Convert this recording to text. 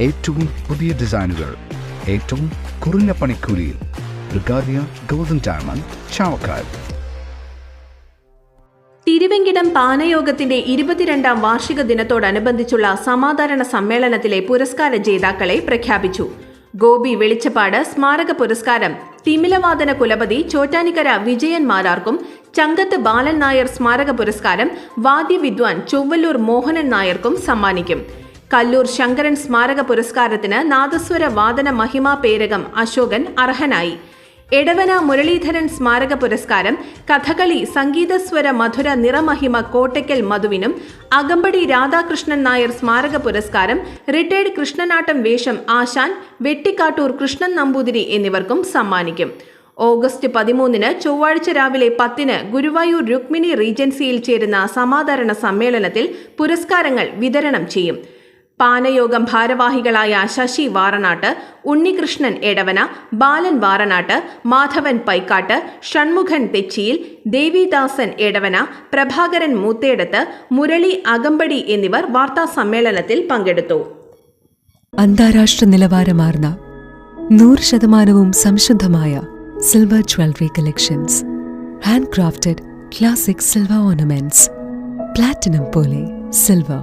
ഏറ്റവും പുതിയ ഡിസൈനുകൾ ഏറ്റവും കുറഞ്ഞ പണിക്കൂലിയിൽ ബ്രിഗാദിയ ഗോൾഡൻ ഡയമണ്ട് ചാവക്കാട്. തിരുവെങ്കിടം പാനയോഗത്തിന്റെ ഇരുപത്തിരണ്ടാം വാർഷിക ദിനത്തോടനുബന്ധിച്ചുള്ള സമാധാന സമ്മേളനത്തിലെ പുരസ്കാര ജേതാക്കളെ പ്രഖ്യാപിച്ചു. ഗോപി വെളിച്ചപ്പാട് സ്മാരക പുരസ്കാരം തിമിലവാദന കുലപതി ചോറ്റാനിക്കര വിജയൻ മാരാർക്കും ചങ്കത്ത് ബാലൻ നായർ സ്മാരക പുരസ്കാരം വാദ്യവിദ്വാൻ ചൊവ്വല്ലൂർ മോഹനൻ നായർക്കും സമ്മാനിക്കും. കല്ലൂർ ശങ്കരൻ സ്മാരക പുരസ്കാരത്തിന് നാദസ്വര വാദന മഹിമാ പേരകം അശോകൻ അർഹനായി. എടവന മുരളീധരൻ സ്മാരക പുരസ്കാരം കഥകളി സംഗീതസ്വര മധുര നിറമഹിമ കോട്ടയ്ക്കൽ മധുവിനും അകമ്പടി രാധാകൃഷ്ണൻ നായർ സ്മാരക പുരസ്കാരം റിട്ടയർഡ് കൃഷ്ണനാട്ടം വേഷം ആശാൻ വെട്ടിക്കാട്ടൂർ കൃഷ്ണൻ നമ്പൂതിരി എന്നിവർക്കും സമ്മാനിക്കും. ഓഗസ്റ്റ് പതിമൂന്നിന് ചൊവ്വാഴ്ച രാവിലെ പത്തിന് ഗുരുവായൂർ രുക്മിണി റീജൻസിയിൽ ചേരുന്ന സമാദരണ സമ്മേളനത്തിൽ പുരസ്കാരങ്ങൾ വിതരണം ചെയ്യും. പാനയോഗം ഭാരവാഹികളായ ശശി വാറനാട്ട് ഉണ്ണികൃഷ്ണൻ എടവന ബാലൻ വാറനാട്ട് മാധവൻ പൈക്കാട്ട് ഷൺമുഖൻ തെച്ചിയിൽ ദേവിദാസൻ എടവന പ്രഭാകരൻ മൂത്തേടത്ത് മുരളി അകമ്പടി എന്നിവർ വാർത്താ സമ്മേളനത്തിൽ പങ്കെടുത്തു. അന്താരാഷ്ട്ര നിലവാരമാർന്ന നൂറ് ശതമാനവും സംശുദ്ധമായ silver jewellery collections handcrafted classic silver ornaments platinum പോലെ silver